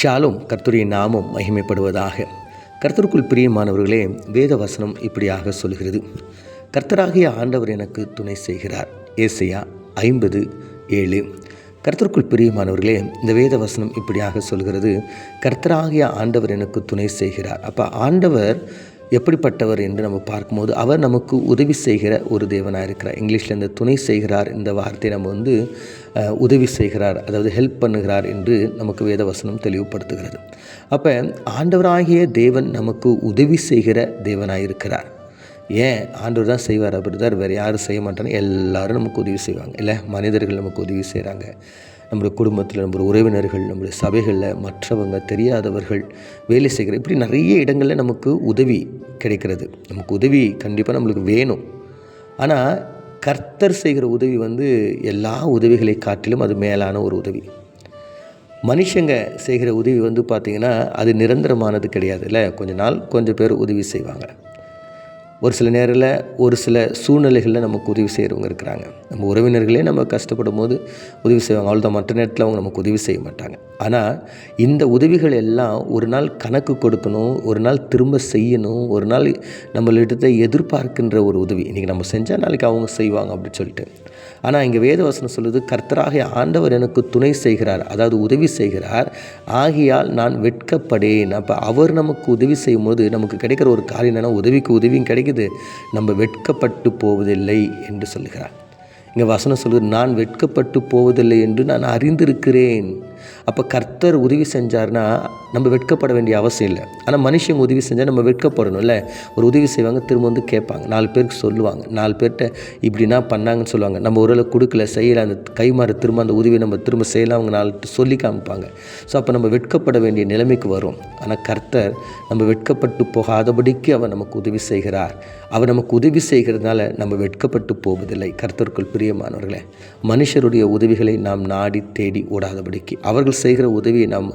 ஷாலும் கர்த்தருடைய நாமம் மகிமைப்படுவதாக. கர்த்தருக்குள் பிரியமானவர்களே வேத வசனம் இப்படியாக சொல்கிறது. கர்த்தராகிய ஆண்டவர் எனக்கு துணை செய்கிறார். ஏசையா ஐம்பது ஏழு. கர்த்தருக்குள் பிரியமானவர்களே இந்த வேத வசனம் இப்படியாக சொல்கிறது. கர்த்தராகிய ஆண்டவர் எனக்கு துணை செய்கிறார். அப்போ ஆண்டவர் எப்படிப்பட்டவர் என்று நம்ம பார்க்கும்போது அவர் நமக்கு உதவி செய்கிற ஒரு தேவனாக இருக்கிறார். இங்கிலீஷில் இந்த துணை செய்கிறார் இந்த வார்த்தையை நம்ம வந்து உதவி செய்கிறார் அதாவது ஹெல்ப் பண்ணுகிறார் என்று நமக்கு வேதவசனம் தெளிவுபடுத்துகிறது. அப்போ ஆண்டவராகிய தேவன் நமக்கு உதவி செய்கிற தேவனாக இருக்கிறார். ஏன்? ஆண்டவர் தான் செய்வார் அப்படி தான் வேறு யாரும் செய்ய மாட்டாங்க எல்லாரும் நமக்கு உதவி செய்வாங்க. இல்லை மனிதர்கள் நமக்கு உதவி செய்கிறாங்க. நம்முடைய குடும்பத்தில் நம்முடைய உறவினர்கள் நம்மளுடைய சபைகளில் மற்றவங்க தெரியாதவர்கள் வேலை செய்கிற இப்படி நிறைய இடங்களில் நமக்கு உதவி கிடைக்கிறது. நமக்கு உதவி கண்டிப்பாக நம்மளுக்கு வேணும். ஆனால் கர்த்தர் செய்கிற உதவி வந்து எல்லா உதவிகளை காட்டிலும் அது மேலான ஒரு உதவி. மனுஷங்க செய்கிற உதவி வந்து பார்த்திங்கன்னா அது நிரந்தரமானது கிடையாது இல்லை? கொஞ்ச நாள் கொஞ்சம் பேர் உதவி செய்வாங்க. ஒரு சில நேரில் ஒரு சில சூழ்நிலைகளில் நமக்கு உதவி செய்கிறவங்க இருக்கிறாங்க. நம்ம உறவினர்களே நம்ம கஷ்டப்படும் போது உதவி செய்வாங்க. அவ்வளோதான் மற்ற நேரத்தில் அவங்க நமக்கு உதவி செய்ய மாட்டாங்க. ஆனால் இந்த உதவிகள் எல்லாம் ஒரு நாள் கணக்கு கொடுக்கணும் ஒரு நாள் திரும்ப செய்யணும் ஒரு நாள் நம்மளிடத்தை எதிர்பார்க்கின்ற ஒரு உதவி. இன்றைக்கி நம்ம செஞ்சால் நாளைக்கு அவங்க செய்வாங்க அப்படின்னு சொல்லிட்டு. ஆனால் இங்கே வேதவசனம் சொல்லுது கர்த்தராகிய ஆண்டவர் எனக்கு துணை செய்கிறார். அதாவது உதவி செய்கிறார். ஆகியால் நான் வெட்கப்படேன். அப்போ அவர் நமக்கு உதவி செய்யும்போது நமக்கு கிடைக்கிற ஒரு காரியம் என்னென்னா உதவிக்கு உதவியும் கிடைக்குது நம்ம வெட்கப்பட்டு போவதில்லை என்று சொல்லுகிறார். இங்கே வசனம் சொல்லுது நான் வெட்கப்பட்டு போவதில்லை என்று நான் அறிந்திருக்கிறேன். அப்போ கர்த்தர் உதவி செஞ்சார்னா நம்ம வெட்கப்பட வேண்டிய அவசியம் இல்லை. ஆனால் மனுஷங்க உதவி செஞ்சால் நம்ம வெட்கப்படணும் இல்லை ஒரு உதவி செய்வாங்க திரும்ப வந்து கேட்பாங்க. நாலு பேருக்கு சொல்லுவாங்க. நாலு பேர்கிட்ட இப்படின்னா பண்ணாங்கன்னு சொல்லுவாங்க. நம்ம ஒரு கொடுக்கல செய்யலை அந்த கைமாறு திரும்ப அந்த உதவி நம்ம திரும்ப செய்யலாம் அவங்க நாலு சொல்லி காமிப்பாங்க. ஸோ அப்போ நம்ம வெட்கப்பட வேண்டிய நிலைமைக்கு வரும் ஆனால் கர்த்தர் நம்ம வெட்கப்பட்டு போகாதபடிக்கு அவர் நமக்கு உதவி செய்கிறார். அவர் நமக்கு உதவி செய்கிறதுனால நம்ம வெட்கப்பட்டு போவதில்லை. கர்த்தருக்குள் பிரியமானவர்களே மனுஷருடைய உதவிகளை நாம் நாடி தேடி ஓடாதபடிக்கு அவர்கள் செய்கிற உதவியை நாம்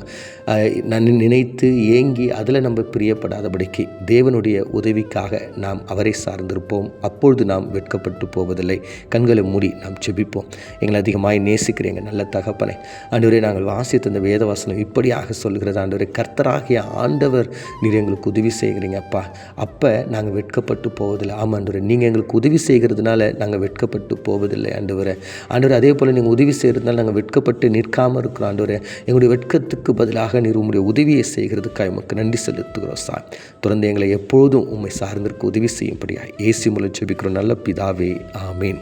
நான் நினைத்து ஏங்கி அதில் நம்ம பிரியப்படாதபடிக்கு தேவனுடைய உதவிக்காக நாம் அவரை சார்ந்திருப்போம். அப்பொழுது நாம் வெட்கப்பட்டு போவதில்லை. கண்களை மூடி நாம் செபிப்போம் எங்களை அதிகமாய் நேசிக்கிறேங்க நல்ல தகப்பனை ஆண்டவரே நாங்கள் வாசித்த அந்த வேதவாசனம் இப்படியாக சொல்கிறது ஆண்டவரே கர்த்தராகிய ஆண்டவர் நீர் எங்களுக்கு உதவி செய்கிறீங்க அப்பா. அப்போ நாங்கள் வெட்கப்பட்டு போவதில்லை. ஆமாம் ஆண்டவரே நீங்கள் எங்களுக்கு உதவி செய்கிறதுனால நாங்கள் வெட்கப்பட்டு போவதில்லை ஆண்டவரே. ஆண்டவர் அதே போல் நீங்கள் உதவி செய்கிறதுனால நாங்கள் வெட்கப்பட்டு நிற்காமல் இருக்கிறோம் ஆண்டவரே எங்களுடைய வெட்கத்துக்கு பதிலாக நீர் உங்களுடைய உதவியை செய்கிறதுக்காக உமக்கு நன்றி செலுத்துகிறோம் சார். தொடர்ந்து எங்களை எப்பொழுதும் உண்மை சார்ந்திருக்க உதவி செய்யும்படியாக ஏசி மூலம் ஜெபிக்கிறோம். நல்ல பிதாவே ஆமீன்.